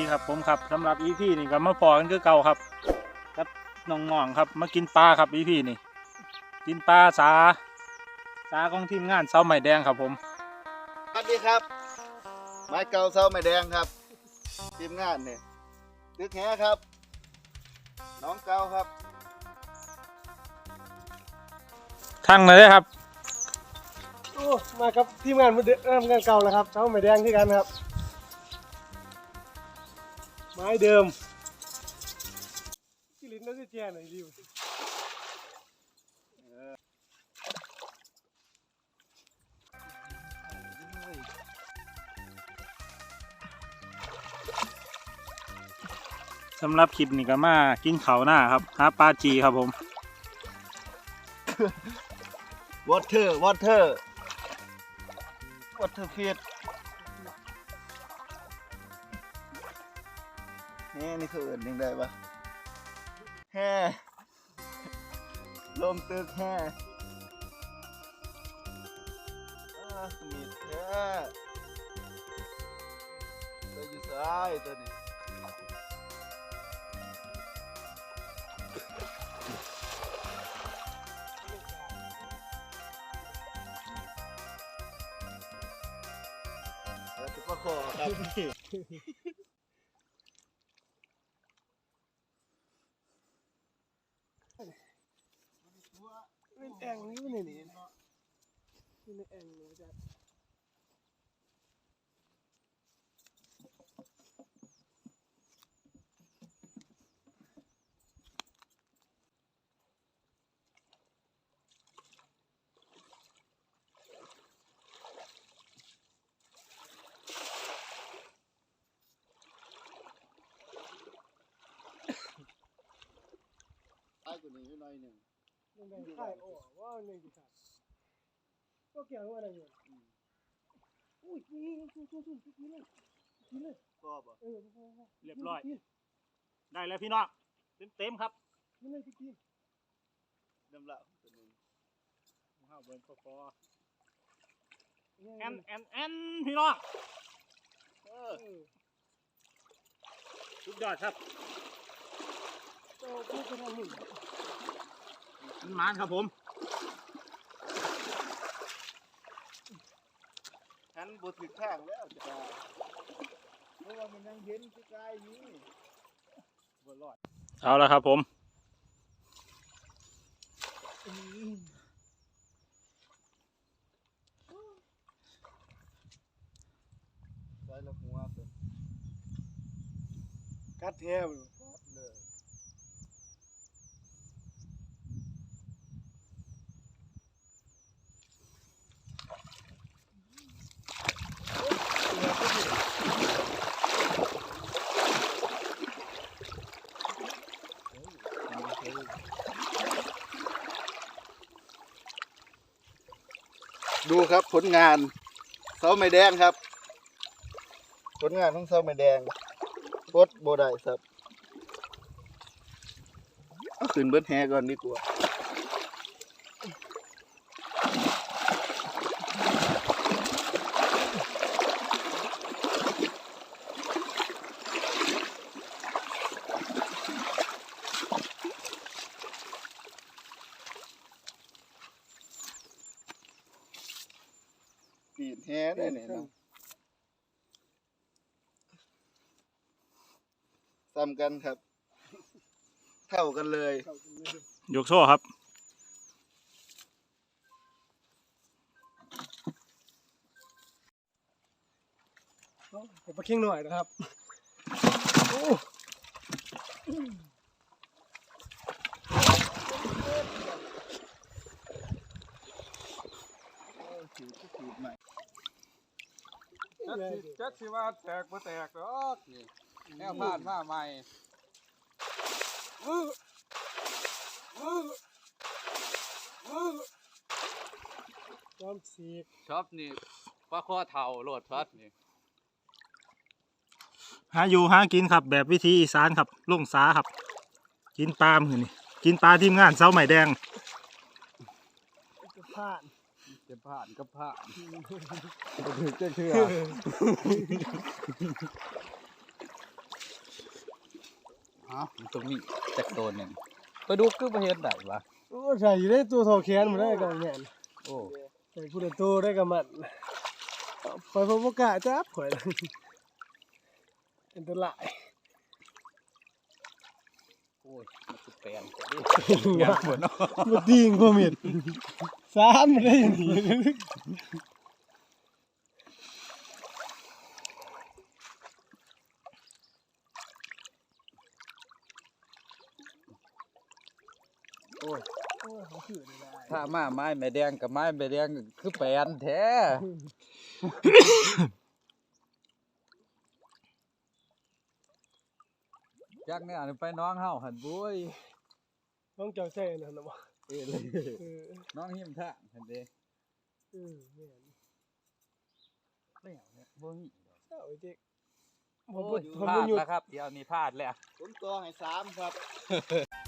ดีครับผมครับสำหรับ EP นี่ก็มาพอกันคือเก่าครับกับน้องๆครับมากินปลาครับ EP นี่ กินปลาสาสาของทีมงานเสาใหม่แดงครับผมสวัสดีครับไม้เก่าเสาไม้แดงครับ ทีมงานเนี่ยตึกแหครับ น้องเก่าครับทั้งเลยครับ โอ้มาครับทีมงานมือเดิมงานเก่าแล้วครับเช้าใหม่แดงที่กันครับ ไม้เดิมกิลินน่าจะแจ้หน่อยริวสำหรับคลิปนี้ก็มากินเขาวหน้าครับหาปลาจีครับผม วอเตอร์วอเตอร์วอเตอร์ฟีด นี่คือเอื่นยังไงปะแฮ่ลมตึกแฮ่มีแท้ตัวอยู่ซ้ายตัวนี้แล้วก็ขอครับ เป็นแอ่งนี่ไม่เนี่ยนี่นี่ในแอ่งเลยจ้ะ ใต้กว่านี้หน่อยหนึ่งยังไงค่ายโอ้ว่าหนึ่งกี่ขาดก็เกี่ยวกับอะไรอยู่อุ้ยนี่สู้สู้สู้กินเลยกินเลยก็บ่เออพอพอเรียบร้อยกินได้แล้วพี่น้องเต็มๆครับกินเลยกินน้ำละตัวหนึงข้าวเบิร์นคอแอแอนแอนแอนพี่น้องเออเออสุดยอดครับ มันมานครับผมฉันบถึงข้างแล้วจ้าเพราะว่ามันยังเห็นที่กายนี้บ่รอดเอาละครับผมใส่ละหัวเป็นกัดแท้เลยกัดเลย ดูครับผลงานเสาไม้แดงครับ ผลงานของเสาไม้แดงโคตรโบได้ครับเอาขึ้นเบิดแฮก่อนดีกว่า ปี นแฮได้เนี่ยเนาะซ้ำกันครับ เท่ากันเลยเข้ากันเลยยกโซ่ครับเอาเดี๋ยวไปเคียงหน่อยนะครับโอ้ ถือก็ถือใหม่ จักสิจักสิว่าแตกบ่แตกดอกนี่แนวผ่านมาใหม่ความสีกช็อปนี่ปลาข้อเท่าโลดพัดนี่หาอยู่หากินครับ แบบวิธีอีสานครับลุงสาครับ กินปลามือนี่กินปลาทีมงานเสาใหม่แดงจะผ่าน จะผ่านก็ผ่านบ่ถึงจะเชื่อฮะมันต้องมีจักตัวหนึ่งไปดูคือประเฮ็ดได้ปะโอ้ใส่อยู่ได้ตัวทอแขนมาได้กับแม่นโอ้ใส่ผู้ใดตัวได้กับมันคอยพบกล้าจับข่อยเป็นตัวหลาย โอ้ยมันคือ แปลนกว่าดิงามบ่เนาะบ่ติงบ่เม็ดสามมันได้อย่างนี้โอ้ยโอ้ยเขาคือได้ถ้ามาไม้แม่แดงกับไม้แม่แดงคือแปลนแท้จักเนี่ยไปน้องเฮาหั นบุ้ยต้องเจ้าใส่นั่นน่ะบ่เอ้ยเลยเออน้องหิมท่าหันเด้เออแม่นไม่เอาเนี่ยบ่มีเจ้าไอ้เจ๊กบ่โอ้บ่ยทนพลาบ่ดหยุดแล้วครับเดี๋ยวนี้พลาดแล้วผมตัวให้สามครับ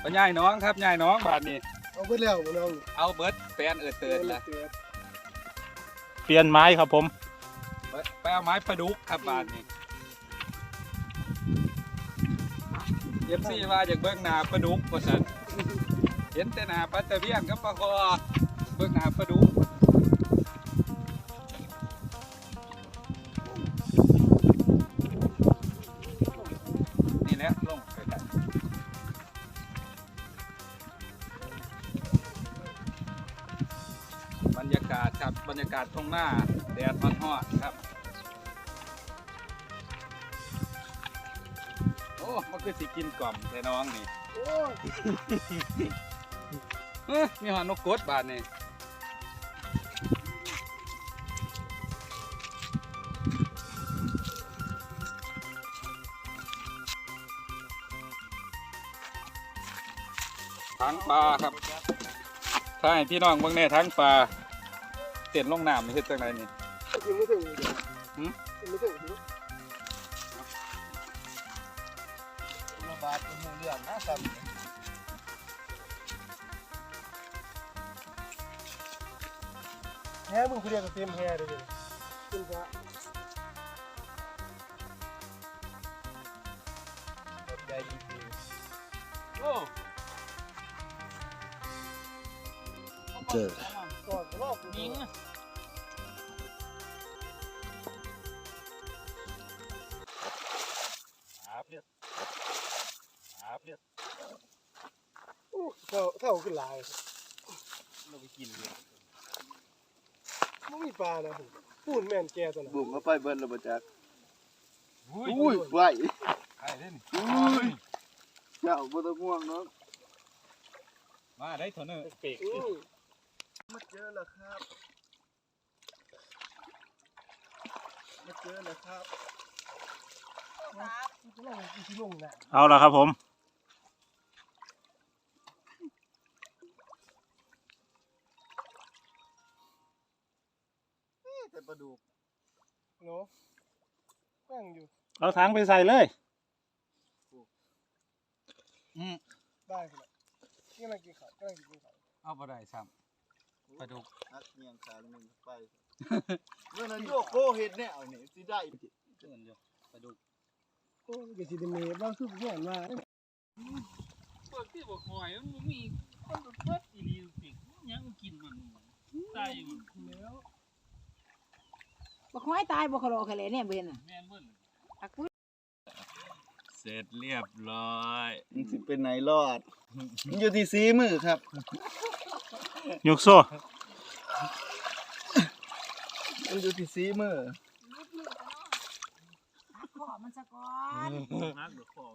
ไปย่ายน้องครับย่ายน้องบาดนี้ เอาเบิดแล้วบ่น้องเอาเบิดแฟนเออเตือนละเปลี่ยนไม้ครับผมไปไปเอาไม้ประดุกครับบาดนี้ อฟซีว่าจากเบื้องหน้าประดุกว่าสันเห็นแต่หนาปลาตะเพียนกับปลาคอเบื้องหน้าประดุกนี่แหละลงไปกันบรรยากาศครับบรรยากาศตรงหน้าแดดมันฮอดครับ คือสิกินกล่อมแต่น้องนี่เอ้ยมีหอนนกกดบาดนี่ทั้งปลาครับ ถ้าให้พี่น้องเบิ่งแน่ทั้งปลาเต้นลงน้ำนี่เฮ็ดจังไดนี่กินไม่ถึงเลยหืมกินไม่ถึง หมู่เรื่องนะครับแฮ่มึงคือเรียกกับเต็มแฮ่เลยเด้อกินซะใจดีโอ้เจอก่อ ครับเรียกโอ้เท่าเท่าขึ้นหลายเราไปกินเลยไม่มีปลานะผมพูดแม่นแกตัวนั้นบุ่มมาไปเบิ้ลระเบิดจักอุ้ยอุ้ยไหวไอ้เล่นอุ้ยเจ้าบ่ต้องห่วงเนาะมาได้เถอะเนอะเปีกอืมมาเจอแล้วครับมาเจอแล้วครับมันจะลงมันจะลงน่ะเอาละครับผม แต่ปลาดุกเนาะนั่งอยู่เอาถังไปใส่เลย อืมได้คนละกำลังกินข้าวกำลังกินข้าวเอาบ่ได้ซ้ำปลาดุกนักเมียงขาหนึ่งไปเมื่อนั้นโยกโกเห็ดเนี่ยเอานี่สิได้เตือนอยู่ปลาดุกโอ้ยก็สิได้เมย์บ้างคือเพื่อนว่าพวกที่บอกหอยมันมีคนเพิดอีรีปิกยังกินมันตายมันแล้ว บ่ค่อยตายบ่คลอแค่เลยเนี่ยเบิ่นน่ะแม่นเบิ่นอักปุ้ยเสร็จเรียบร้อยมันสิเป็นไหนรอดมันอยู่ที่สีมือครับ ยกโซ่มันอยู่ที่สีมือขอมันซะก่อนนักเดือดคอ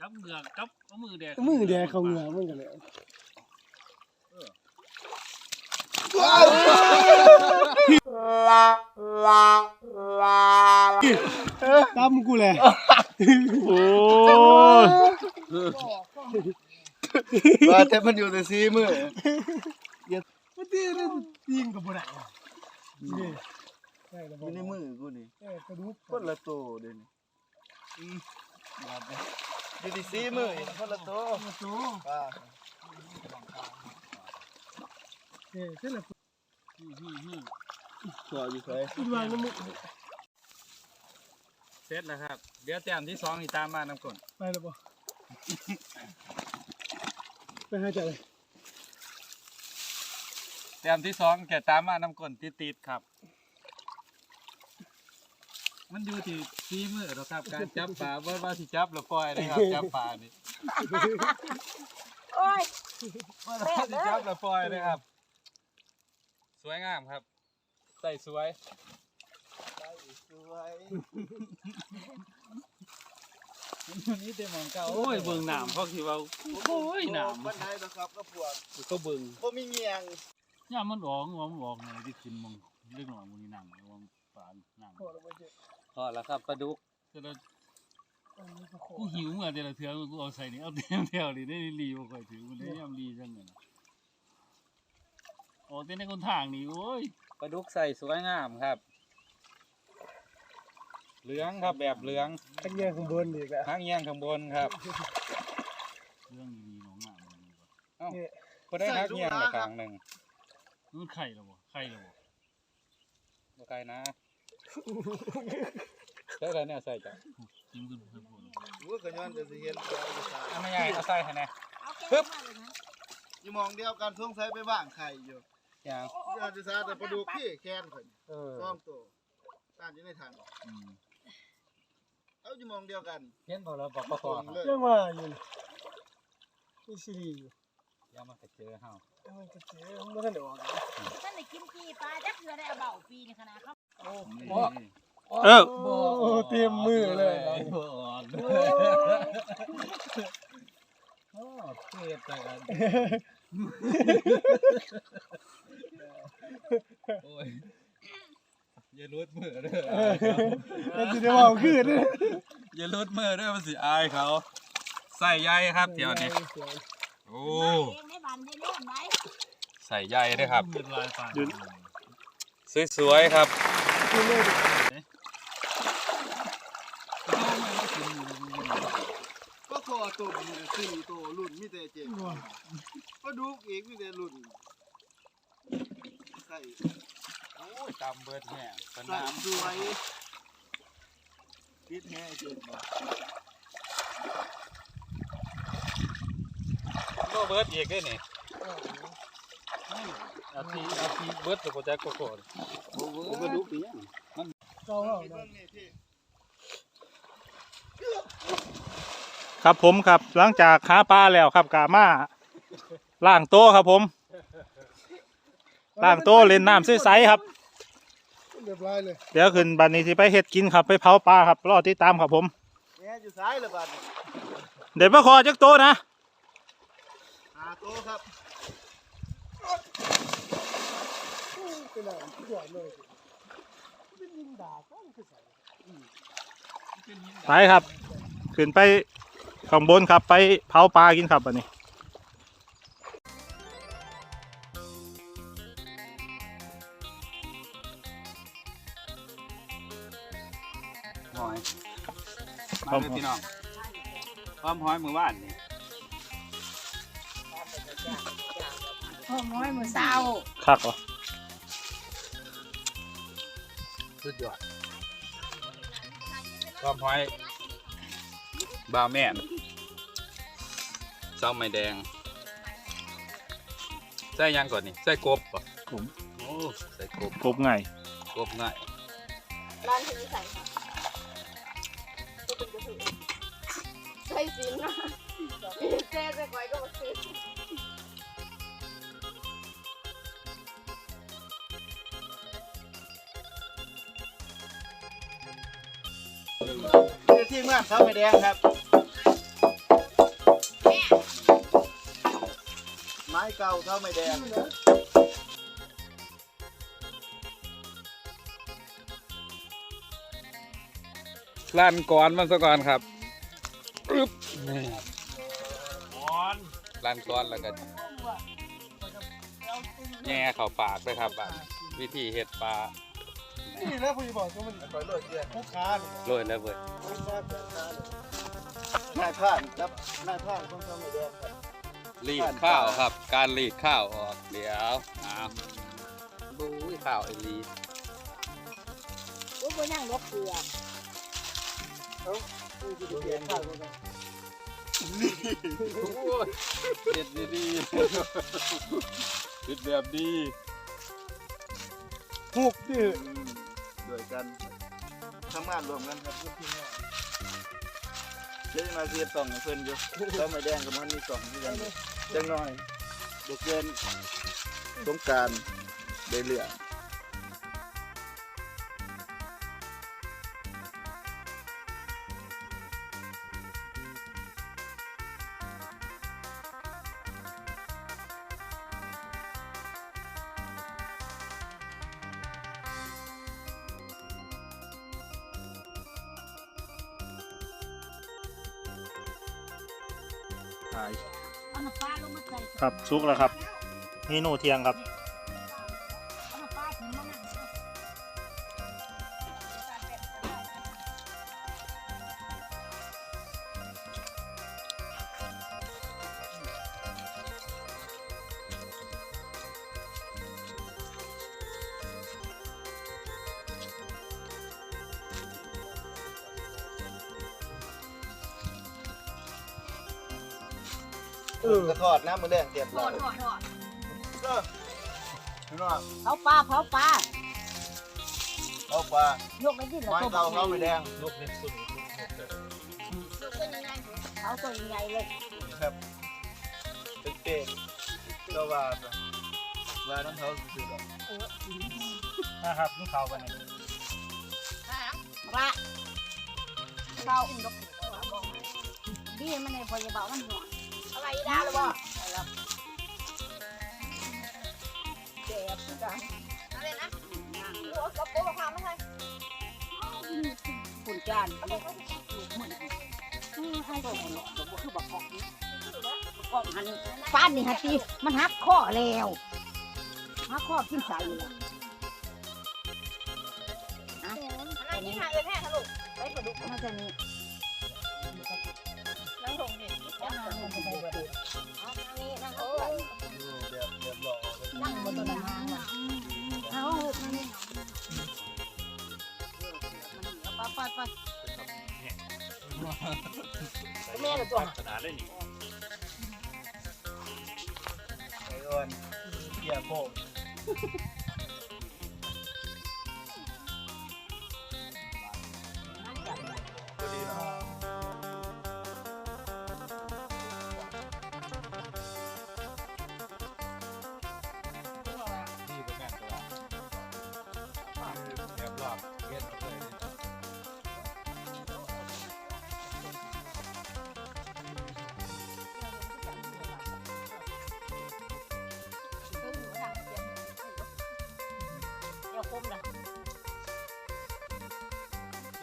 จับเบือกจับเอามือแดกมือแดงเขาเหงือมันกันแล้ว ตามกูเลยโอ้ยว่าแต่มันอยู่ที่สีมือมันตีนี่ยิงกับบ่ได้อะนี่ได้แล้วอบ่ยู่ในมือกูนี่เอ้ยกระดูกคนละโตเดี๋ยวนี้อืมบาดเนี่ยอยู่ที่สีมืออีกคนละโตกระโตป้าเอ้ยเสร็จแล้วขออยู่ไสคิดว่าน้ำมึกเสร็จแล้วครับ เดี๋ยวแต้มที่สองนี่ตามมาน้ำก่อนไปแล้วบ่ไปหาใจเลยแต้มที่สองแกตามมาน้ำกลนติดๆครับ มันอยู่ที่ฝีมือเราครับ การจับปลาว่าว่าสิจับหรือปล่อยนะครับจับปลานี่โอ้ยว่าว่าสิจับหรือปล่อยนะครับ สวยงามครับ ใส่สวยสวยวันนี้เต็มของเก่าโอ้ยเบิ่งน้ำเขาสิว่าโอ้ยน้บันไดนะครับก็พวกำก็เบิ่งบ่มีเงียงย่ามมันออกงอมนออกไงที่ขึ้นมองเล็กหน่อยมันนี่น้ำมองปานน้ำพอแล้วบ่เจ็บพอแล้วครับปลาดุกแต่ละอันนี้ก็โคกูหิวเมื่อแต่ละเทื่อกูเอาใส่นี่เอาเต็มแถวนี่ได้รีบ่ค่อยถือมันได้ยามรีจังนั้นน่ะ ออกแต่ในคนทางนี่โอ้ยปลาดุกใส่สวยงามครับ เหลืองครับแบบเหลืองตะเกียงข้างบนอีกแล้วหางเงี้ยงข้างบนครับเรื่องดีๆน้องงามมันนี่บ่นี่ก็ได้หางเงี้ยงละกลางหนึ่งมันไข่แล้วบ่ไข่แล้วบ่บ่ไกลนะใส่อะไรเนี่ยใส่จ้ะจิ้มขึ้นเพิ่มพุ่นรู้ก็ย้อนจะสิเห็นตัวอยู่ซ้ายอันไม่ใหญ่เอาใส่ให้แน่เอาแก้วมาเลยนะอยู่หมองเดียวกันสงสัยไปว่างไข่อยู่ อย่างย้อนจะซาแต่ปลาดุกพี่แค้นเพิ่นเออซ่อมตัวตานอยู่ในถังอืมเอาอยู่หมองเดียวกันเห็นบ่แล้วบอกปลาคตอรงครับเลยเรื่องว่าอยู่นี่มีซีรีส์อยู่อยังมากระเจอเฮาแต่มันจะเจ๊มันบ่ทันได้ออกนะท่านได้กินขี้ปลาจักเทื่อได้เอาเบาปีนี่ขนาดเขานี่เออ โอ้เตรียมมือเลยเนาะบ่อ่อนโอ้เทศแต่กัน โอ้ยอย่าลุดมือเด้อมันสิได้เว้าขึ้นเด้ออย่าลุดมือเด้อมันสิอายเขา ใส่ใยครับเดี๋ยวนี้โอ้เองได้บันได้เล่นไว้ใส่ใยด้วยครับเป็นลายปานสวยๆครับก็คอตุ่มนี่สี่ตัวรุ่นมีแต่เจ็บปลาดุกอีกมีแต่รุ่น ใส่โอ้ยตำเบิดแห้งสใส่นามสวยติดแห้เจ็บบ่ก็เบิดอีกได้นี่อาทีอาทีเบิดตัวโปรเจกต์ก็โคตรโอ้โหปลาดุกอีหยังเก่าเฮานี่นะเบิ่งนี่พี่ครับผมครับหลังจากหาปลาแล้วครับกามาล่างโต๊ะครับผม ล่างโต๊ะเล่นน้ำใสๆครับ เรียบร้อยเลยเดี๋ยวขึ้นบันนี้สิไปเฮ็ดกินครับไปเผาปลาครับรอติดตามครับผมแม่อยู่ซ้ายเลยบัดนี้เดี๋ยวมาขอจักโต๊ะนะ หาโตะครับ เป็นอะไรที่ใหญ่เลยเป็นยิงดาบก็คือใส่ไปครับ ขึ้นไปข้างบนครับไปเผาปลากินครับบันนี้ มาเลยพี่น้องความหอยมือบ้านนี่โอ้น้อยมือเศร้าคักเหรอสุดยอดความหอยบาวแม่นเศร้าไม้แดงใส่หยังก่อนนี่ใส่กบป่ะผมโอ้ใส่กบกบไงกบง่ายร้านที่นี่ใส่ค่ะ ส่สินนะแซ่จะไว้ก็มาซื้อนี่ที่เมืองเขาไม่แดงครับ ไม้เก่าเขาไม่แดงลั่นก่อนมันซะก่อนครับ ปึ๊บนี่อ่อนลั่นก่อนแล้วก็แง่เข้าปากเลยครับบัดวิธีเฮ็ดปลานี่แล้วผู้บอกว่ามันไปโรยเกลือผู้ค้าเนี่ยโรยแล้วเบิดผู้ค้าแบบค้าเนี่ยนายผ่านครับนายผ่านของเขาไม่แดงครับรีดข้าวครับ การรีดข้าวออกเดี๋ยวอ้าวดูข้าวไอ้รีดโอ้ยบ่นั่งลกเกลือผู้ที่ เขียนข้าวก็ได้โอ้ยเด็ดดีๆเด็ดแบบดีหุกดิโดยกันทำงานรวมกันครับพื่อนพี่น้องเดี๋ยวจะมาเรียนสองเพื่อนอยู่เขาไม่แดงกับมันมีสองที่กันจังหน่อยบวกเกินสงการได้เรื่อง ถ่าย เอาน้ำปลาลงมาใส่ครับซุกแล้วครับเมนูเที่ยงครับ เออกระทอดน้ำมือแดงเตรียมทรออดทอดทอดเออพี่น้องเผาปลาเผาปลาเอาปลายกไปที่ไม้เตาเขาไม่แดงนกเล็กสุดเผาตัวใหญ่เลยครับเป็นเตะก็ว่าไปว่าน้ำเขาสุดๆอนะครับนี่เขาไปไหนปลาเผาอุ้มดอกดีมันในพยาบาลมันหัว อะไรไดาหรือเปล่าแก่ทุกอย่างอะไรนะหัวกระโปรงความไม่ใช่ฝุ่นจานลูกเหมือนให้ก็หลอกบอกคือบักกอกนี่กอกหันฟ้านนี่ฮัตีมันหักข้อแล้วหักข้อขึ้นใส่เลยอันนี้ค่ะเอ็นแห้ทะลุไปกระดูกมันจะนี่นั่งลงนี่เอาหน้าลงไปเลย ปัดปไปแม่ละตัวขนาดเลยนี่ไอ้อ้วนเกียร์โค้ง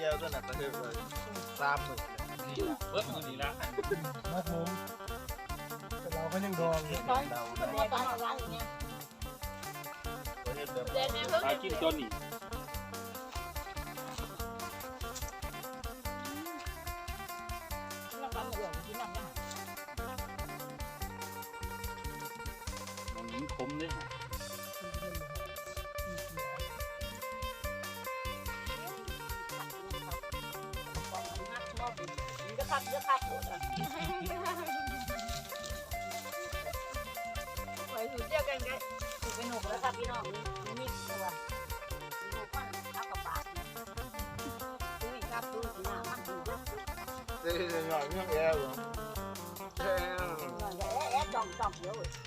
ยร์ก็หนักกระเทือกเลยสามหมื่นนี่ละเบิดมือนี่ละครับผมแต่เราก็ยังดองอยู่ตอนตอนตอนอะไรเนี่ยประเทศแบบเด็กเนี่ยเพิ่งปลากินจนนี่ ครับจะขับไปสุดเดียวกันไงถูกไปหนุกแล้วครับพี่น้องนี่ตัวหนุกมันเอากระป๋าดูอีกครับดูหน้ามันดูดูเจ๊จะหน่อยเรื่องแอร์เหรอแอร์แอ๊ะแอ๊ะจ่องจ่องเดี๋ยวไ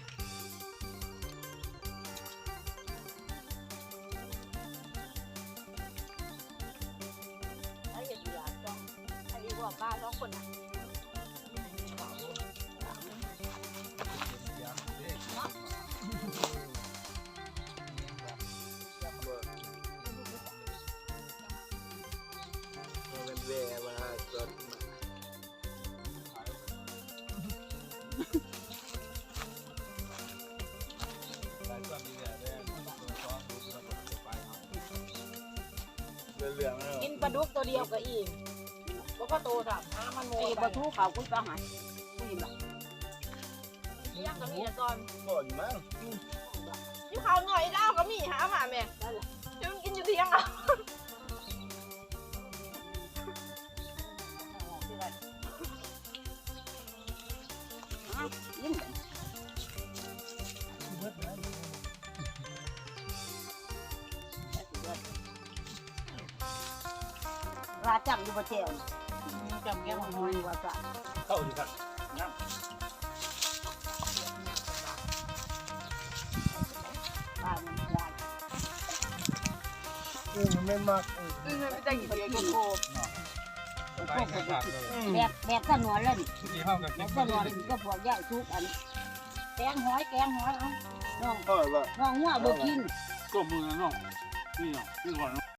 ลืองๆแล้วกินปลาดุกตัวเดียวก็อิ่มแล้วก็โตสับน้ำมันโมยปลาทูเขาคุยปลาหายคุยแบบยังกับมีตอนก่อนมั้งที่เขาหน่อยแล้วก็มีหามาแม่จะมันกินอยู่ที่ยังอะเอะยิ้มาจังอยู่บ่เจียวจำแก้วหอยว่าจ้ะเข้าดีครับน้บ้านมันลายเออมันไม่มากเอออือไม่ได้กินเบียร์ก็โคไปครับเลยแบบแบบสนวนเลยที่เฮากับแบกินบสนวนก็พวกย่ายทุกอันแกงหอยแกงหอยเอาน้องพ่อว่าน้องงัวบ่กินก็มือน้องนี่เนาะนี่ก่อน